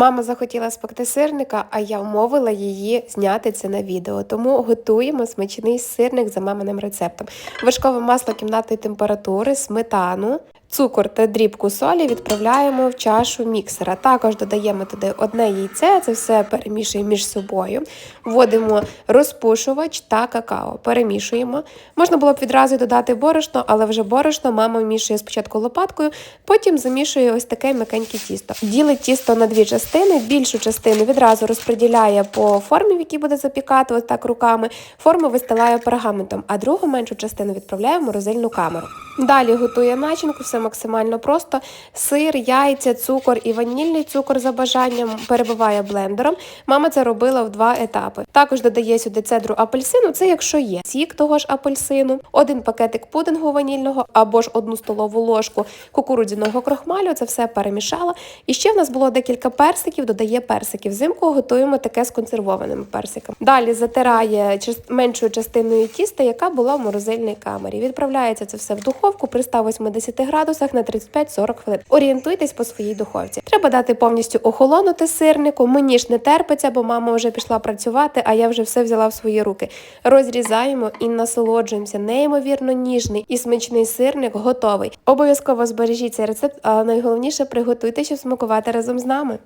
Мама захотіла спекти сирника, а я вмовила її зняти це на відео. Тому готуємо смачний сирник за маминим рецептом. Вершкове масло кімнатної температури, сметану. Цукор та дрібку солі відправляємо в чашу міксера. Також додаємо туди одне яйце, це все перемішуємо між собою. Вводимо розпушувач та какао. Перемішуємо. Можна було б відразу додати борошно, але вже борошно мама вмішує спочатку лопаткою, потім замішує ось таке м'якеньке тісто. Ділить тісто на дві частини, більшу частину відразу розподіляє по формі, в якій буде запікати, ось так руками. Форму вистилає пергаментом, а другу меншу частину відправляє в морозильну камеру. Далі готує начинку, все максимально просто. Сир, яйця, цукор і ванільний цукор за бажанням перебиває блендером. Мама це робила в два етапи. Також додає сюди цедру апельсину, це якщо є сік того ж апельсину, один пакетик пудингу ванільного або ж одну столову ложку кукурудзяного крохмалю. Це все перемішала. І ще в нас було декілька персиків, додає персиків. Взимку готуємо таке з консервованими персиками. Далі затирає меншою частиною тіста, яка була в морозильній камері. Відправляється це все в духовку при 180 градусах на 35-40 хвилин. Орієнтуйтесь по своїй духовці. Треба дати повністю охолонути сирнику. Мені ж не терпиться, бо мама вже пішла працювати, а я вже все взяла в свої руки. Розрізаємо і насолоджуємося. Неймовірно ніжний і смачний сирник готовий. Обов'язково збережіть цей рецепт, але найголовніше приготуйте, щоб смакувати разом з нами.